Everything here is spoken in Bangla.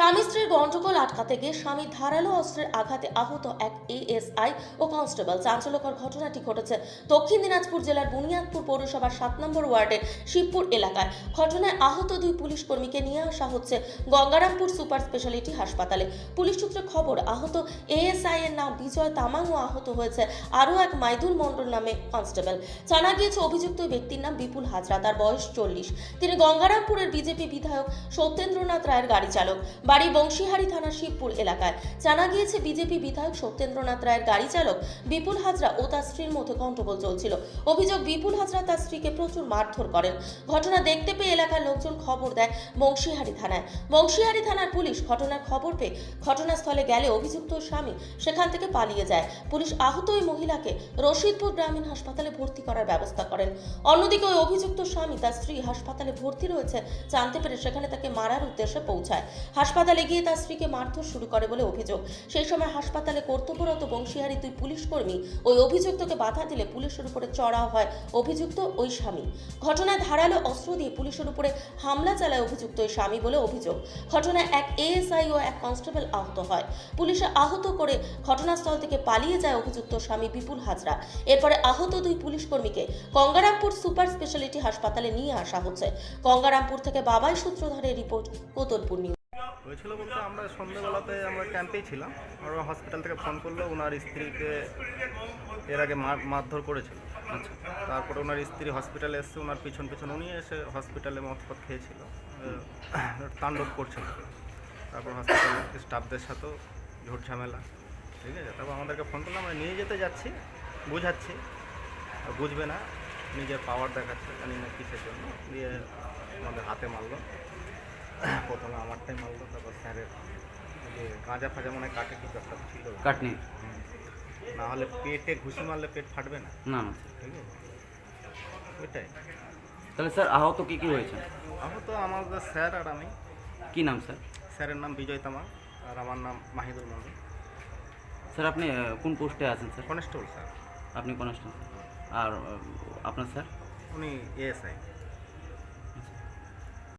স্বামী স্ত্রীর গন্ডগোল আটকাতে গিয়ে স্বামী ধারালো অস্ত্রের আঘাতে আহত এক এএসআই ও কনস্টেবল। চাঞ্চল্যকর ঘটনাটি ঘটেছে দক্ষিণ দিনাজপুর জেলার বুনিয়াদপুর পৌরসভার সাত নম্বর ওয়ার্ডের শিবপুর এলাকায়। ঘটনায় আহত দুই পুলিশ কর্মীকে নিয়ে আসা হচ্ছে গঙ্গারামপুর সুপার স্পেশালিটি হাসপাতালে। পুলিশ সূত্রে খবর, আহত এএসআই এর নাম বিজয় তামাং ও আহত হয়েছে আরও এক মাইদুল মণ্ডল নামে কনস্টেবল। জানা গিয়েছে অভিযুক্ত ব্যক্তির নাম বিপুল হাজরা, তার বয়স চল্লিশ। তিনি গঙ্গারামপুরের বিজেপি বিধায়ক সত্যেন্দ্রনাথ রায়ের গাড়ি চালক বাড়ি বংশীহারি থানার শিবপুর এলাকায়। জানা গিয়েছে, বিজেপি বিধায়ক সত্যেন্দ্রনাথ রায়ের গাড়ি চালক বিপুল হাজরা ও তার স্ত্রীর মধ্যে গন্ডগোল চলছিল। অভিযোগ, বিপুল হাজরা তার স্ত্রীকে প্রচুর মারধর করেন। ঘটনা দেখতে পেয়ে এলাকার লোকজন খবর দেয় বংশীহারি থানায়। বংশীহারি থানার পুলিশ ঘটনার খবর পেয়ে ঘটনাস্থলে গেলে অভিযুক্ত স্বামী সেখান থেকে পালিয়ে যায়। পুলিশ আহত ওই মহিলাকে রশিদপুর গ্রামীণ হাসপাতালে ভর্তি করার ব্যবস্থা করেন। অন্যদিকে ওই অভিযুক্ত স্বামী তার স্ত্রী হাসপাতালে ভর্তি রয়েছে, জানতে পেরে সেখানে তাকে মারার উদ্দেশ্যে পৌঁছায়। হাসপাতালে গিয়ে তার স্ত্রীকে মারধর শুরু করে বলে অভিযোগ। সেই সময় হাসপাতালে কর্তব্যরত বংশীহারি দুই পুলিশ কর্মী ওই অভিযুক্তকে বাধা দিলে পুলিশের উপরে চড়াও হয় অভিযুক্ত ওই স্বামী। ঘটনায় ধারালো অস্ত্র দিয়ে পুলিশের উপরে হামলা চালায় অভিযুক্ত ওই স্বামী বলে অভিযোগ। ঘটনায় এক এএসআই ও এক কনস্টেবল আহত হয়। পুলিশে আহত করে ঘটনাস্থল থেকে পালিয়ে যায় অভিযুক্ত স্বামী বিপুল হাজরা। এরপরে আহত দুই পুলিশ কর্মীকে গঙ্গারামপুর সুপার স্পেশালিটি হাসপাতালে নিয়ে আসা হচ্ছে। গঙ্গারামপুর থেকে বাবাই সূত্রধরের রিপোর্ট, কোতলপুর নিউজ। হয়েছিল বলতে আমরা সন্ধ্যেবেলাতে আমরা ক্যাম্পেই ছিলাম। আর হসপিটাল থেকে ফোন করল ওনার স্ত্রীকে এর আগে মার মারধর করেছিল। আচ্ছা তারপরে ওনার স্ত্রী হসপিটালে এসছে ওনার পিছন পিছন উনি এসে হসপিটালে মদ খেয়েছিল তাণ্ডব করছিল। তারপর হসপিটালের স্টাফদের সাথেও ঝামেলা, ঠিক আছে? তারপর আমাদেরকে ফোন করল, আমরা নিয়ে যেতে যাচ্ছি, বুঝাচ্ছি। বুঝবে না, নিজের পাওয়ার দেখাচ্ছে, জানি না কিসের জন্য, দিয়ে আমাদের হাতে মারলো। প্রথমে আমারটাই মারলো স্যারের গাঁজা ফাজা মনে কাটে কিছু একটা ছিল? কাটনি। না হলে পেটে ঘুষি মারলে পেট ফাটবে না? না না। ঠিক আছে। ওইটাই। তাহলে স্যার আহত কি কি হয়েছে? আমার তো আমাদের স্যার আর আমি। কি নাম স্যার? স্যারের নাম বিজয় তামা আর আমার নাম মাহিদুল মন্ডল স্যার আপনি কোন পোস্টে আছেন স্যার? Constable sir. আপনি কনস্টেবল। আর আপনার স্যার? উনি এএসআই।